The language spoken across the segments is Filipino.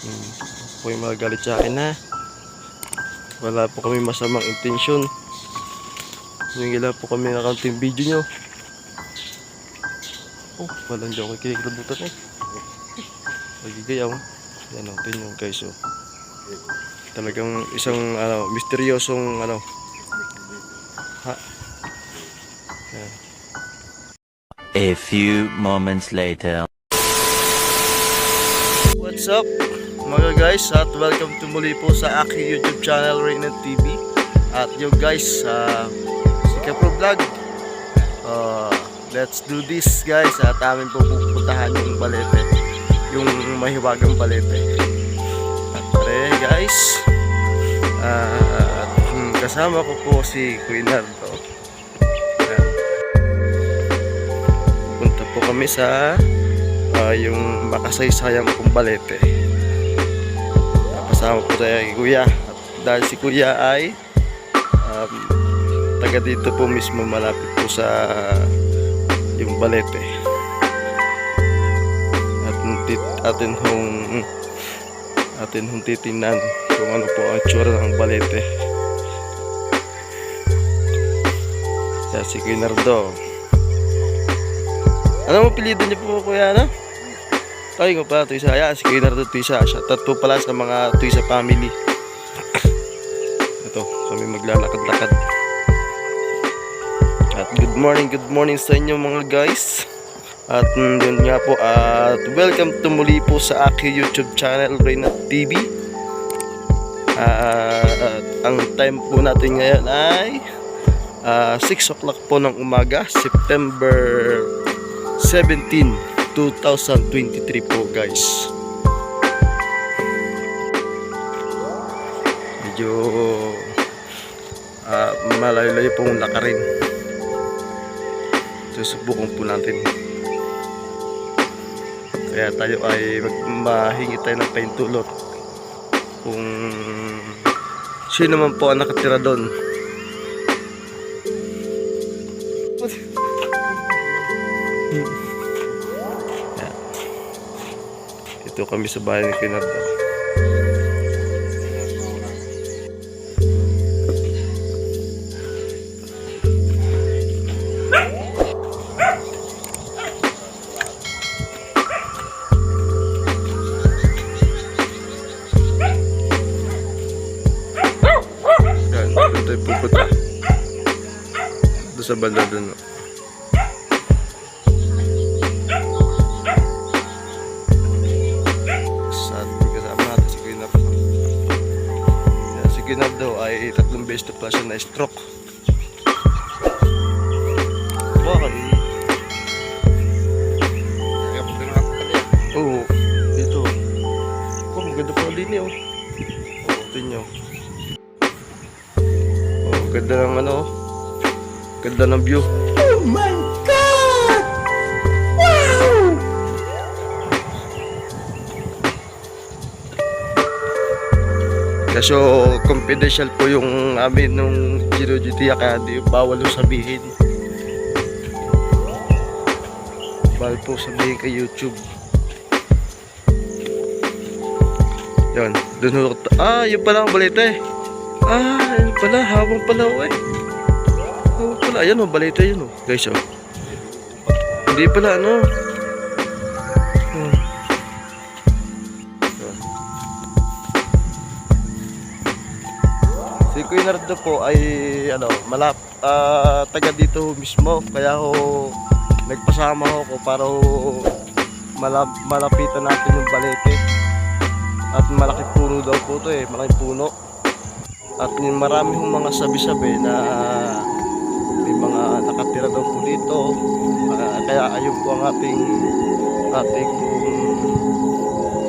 Hmm, po yung magagalit sa akin ha. Wala po kami masamang intensyon. Lang po kami ng kaunting video nyo. Oh, walang di ako kinikilabutan eh. Nagigayaw. Yan o, tingnan guys oh. Talagang isang ano, misteryosong ano. Ha? Yan. A few moments later. What's up mga guys at welcome to muli po sa aking YouTube channel Reynan TV at yo guys uh, si Kapro Vlog. Uh, let's do this guys. At amin po pupuntahan yung balete. Yung mahiwagang balete. At pre guys. Uh, at kasama ko po si Queen Ayan. punta po kami sa ah, yung makasaysayang kumbalete. Kasama po tayo kay Kuya. At dahil si Kuya ay um, taga dito po mismo malapit po sa yung balete. At tit atin hong atin hong titingnan kung ano po ang tsura ng balete. Yan si Kuya Nardo. Ano mo pilido niyo po kuya ano? Ay, nga pala, Tuisa. Ayan, si Kuya Nardo Tuisa. Shoutout po pala sa mga Tuisa family. Ito, kami maglalakad-lakad. At good morning, good morning sa inyo mga guys. At mm, yun nga po, at welcome to muli po sa aking YouTube channel, Reyna TV. At ang time po natin ngayon ay ah, 6 o'clock po ng umaga, September 17, 2023 po guys. Medyo ah, malayo-layo pong lakarin. Susubukan po natin. Kaya tayo ay mahingi tayo ng paintulot kung sino man po ang nakatira doon. Ito kami sa bahay ni. Doon sa banda Kuya Nardo ay tatlong beses na pala siya na stroke. Bakit? Oo, dito. Oh, maganda pa din oh. Oh, tingnan nyo. Oh, ganda ng ano. Ganda ng view. Kaso confidential po yung amin nung Giro GTA kaya di bawal yung sabihin. Bawal po sabihin kay YouTube. Yan, dun ho. Ah, yun pala ang balita eh. Ah, yun pala, habang pala oh eh. Habang pala, ayan oh, balita yun oh. Guys oh. Hindi pala ano. Kuya Nardo po ay ano, malap ah, taga dito mismo kaya ho nagpasama ho ko para ho malap, malapitan natin yung balete. At malaki puno daw po to eh, malaking puno. At yung marami hong mga sabi-sabi na may mga nakatira daw po dito. Ah, kaya ayun po ang ating ating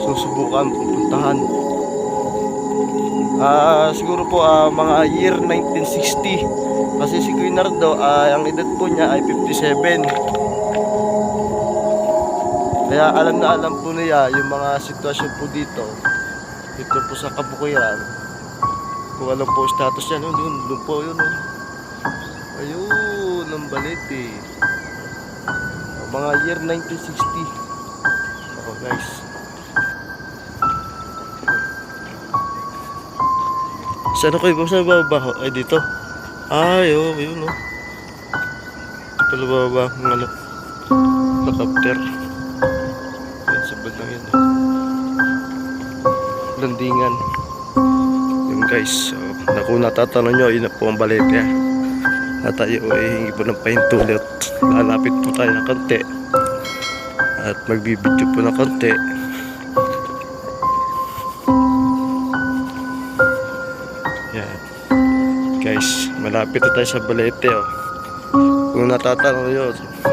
susubukan pupuntahan. Ah, siguro po ah, mga year 1960 kasi si Kuya Nardo ah, ang edad po niya ay 57 kaya alam na alam po niya yung mga sitwasyon po dito. Dito po sa Kabukuyan. Kung alam po status niya yun, yun, doon po yun oh. ayun ang balete mga year 1960 ako guys Saan ako iba? Saan bababa ako? Ay, dito. Ay, oh, yun, oh. Pala bababa ng ano. Helicopter. Yan, sa bandang yun. oh. Landingan. Yun guys, so, na kung natatanong nyo, yun na po ang balete. ah. At tayo ay hingi po ng pahintulot. Lalapit po tayo ng konti. At magbibidyo po ng konti. Malapit na tayo sa balete oh. Kung natatanong nyo,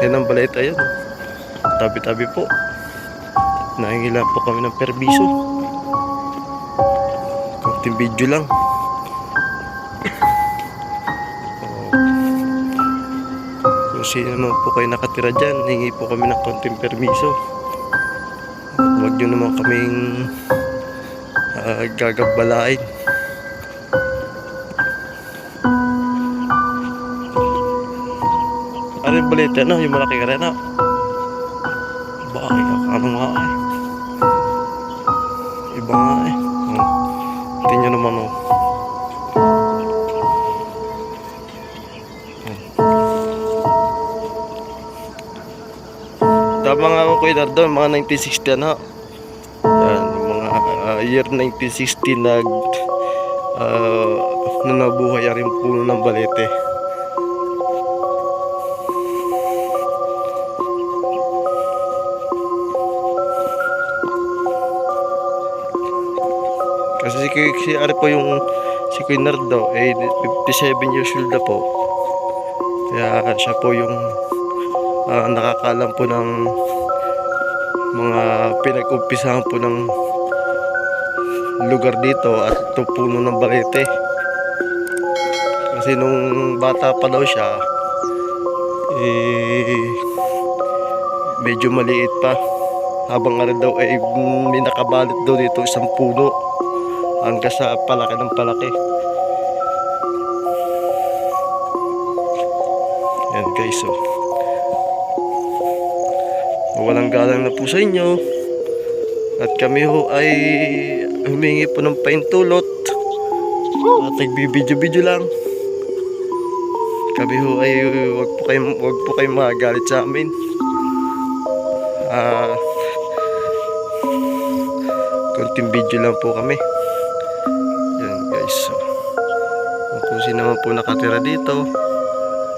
yan ang balete yun. Tabi-tabi po. Nahingila po kami ng permiso. Kunting video lang. Oh. Kung sino naman po kayo nakatira dyan, hingi po kami ng konting permiso. Huwag nyo naman kaming ah, gagabalain. Yung balete? Ano? Yung malaki ka rin? Ano? Bakit ka? Ano nga eh? Iba nga eh. Hmm. Tingnan nyo naman oh. Tama nga ako kuya Nardo, mga 1960 ano. Yan, mga ah, year 1960 nag uh, na nabuhay rin puno ng balete. Si, Ari po yung si Kuya Nardo, eh 57 years old na po. Kaya siya po yung ah, nakakalam po ng mga pinag-umpisahan po ng lugar dito at ito puno ng balete. Kasi nung bata pa daw siya, eh, medyo maliit pa. Habang ano daw, eh, may nakabalit daw dito isang puno hanggang sa palaki ng palaki. Yan guys, oh. Walang galang na po sa inyo. At kami ho ay humingi po ng paintulot. At nagbibidyo-video lang. Kami ho ay wag po kayong, wag po kayong magalit sa amin. Ah, konting video lang po kami. Sino naman po nakatira dito,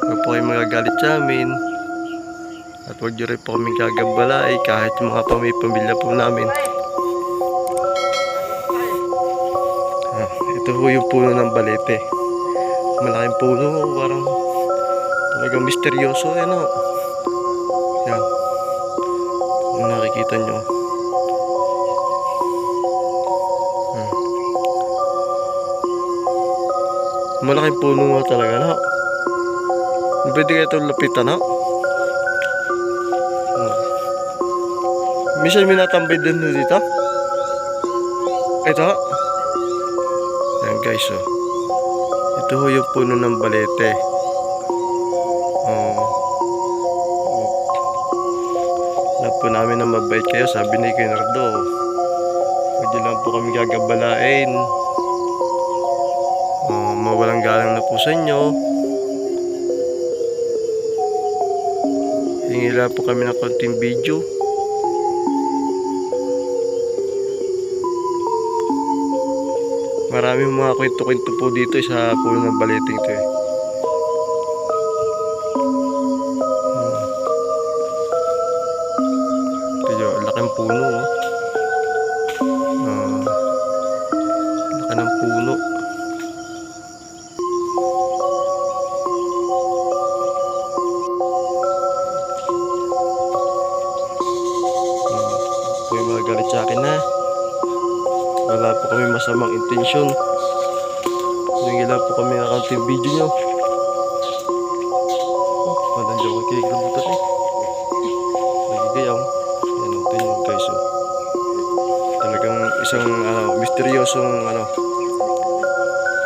wag po kayong magagalit sa amin. At huwag nyo rin po kaming gagabalay kahit yung mga pamilya po namin. Ah, ito po yung puno ng balete. Malaking puno, parang talagang misteryoso. Ano? Yan. Kung nakikita nyo. Malaking puno nga talaga, no? Pwede kayo ito lapitan, no? Hmm. Minsan may natambay din no dito. Ito. Yan guys, oh. Ito ho yung puno ng balete. Oh. oh. Alam po namin na mabait kayo, sabi ni. Huwag niyo lang po kami gagabalain. Mawalang galang na po sa inyo. Hingi lang po kami ng konting video. Maraming mga kwento-kwento po dito sa puno ng baliting to eh. Huwag mga galit sa akin na. Wala po kami masamang intensyon. Hingi lang po kami ng kaunting video nyo. Oh, walang dyan ko kinikilabutan eh. Nagigayaw. Yan o, tingnan nyo guys oh. Talagang isang ano, misteryosong ano.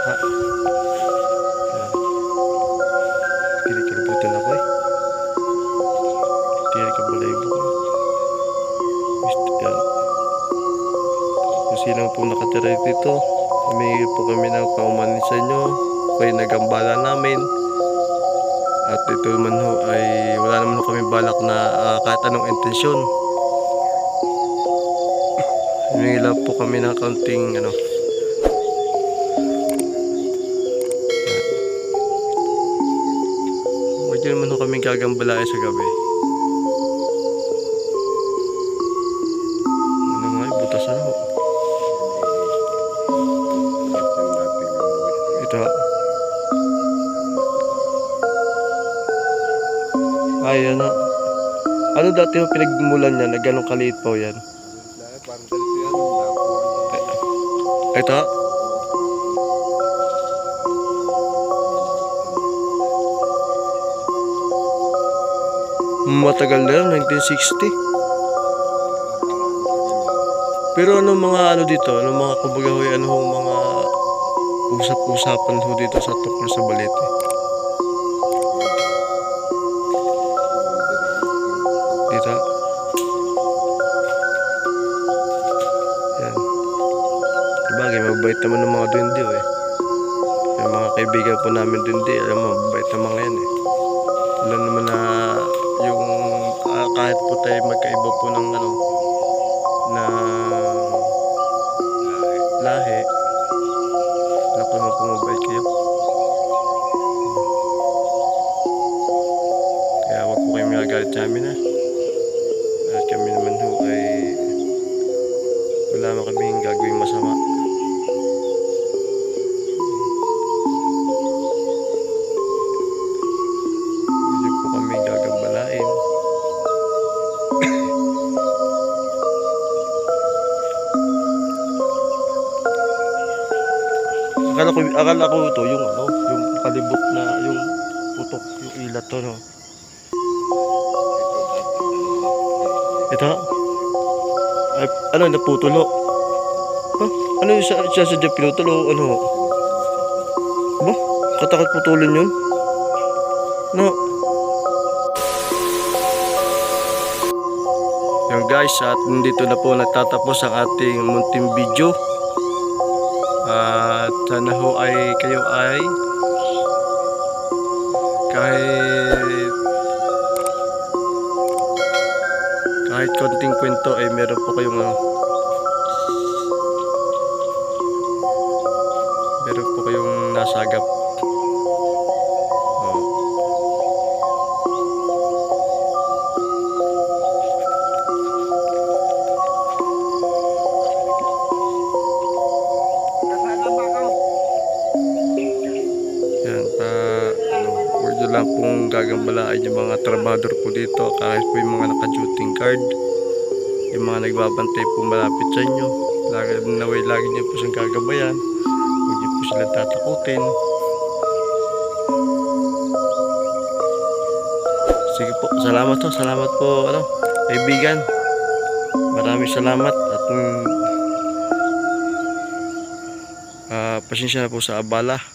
Ha? Kinikilabutan ako eh. Tiyari ka balay yan. Kung sino po nakatira dito, Humingi po kami ng paumanin sa inyo. Kayo nagambala namin. At ito naman ho ay wala naman kami balak na ah, kahit anong intensyon. Humingi lang po kami ng kaunting ano. Niyo naman ho kami gagambalain sa gabi. Dati yung pinagmulan niya na ganong kaliit po yan? Ito. Matagal na yun, 1960. Pero ano mga ano dito, ano mga kumbaga ano mga usap-usapan ho dito sa tungkol sa balete. Mabait naman ng mga duwende eh. Yung mga kaibigan po namin duwende, alam mo, mabait ng mga yan eh. Alam naman na yung ah, kahit po tayo magkaiba po ng ano, na lahi, ko naman po mabait kayo. Kaya wag po kayong magagalit sa amin ha. At kami naman ho ay wala naman kaming gagawing masama. Akala ko, ito yung ano, yung kalibot na, yung putok, yung ilat to, no? Ito? Ay, ano, naputulo? Huh? Ano yung sa, sa, sa pinutulo? Ano? Ba? Katakot putulin yun? No. Yung guys, at dito na po nagtatapos ang ating munting video. At sana ho ay kayo ay kahit kahit konting kwento ay meron po kayong ano, meron po kayong nasagap. Gagambalain yung mga trabador po dito, kahit po yung mga naka-duty card, yung mga nagbabantay po malapit sa inyo, lagi, naway lagi niyo po siyang gagabayan, niyo po sila tatakutin. Sige po, salamat po, salamat po, ano, kaibigan. Maraming salamat at mm, ah, pasensya na po sa abala.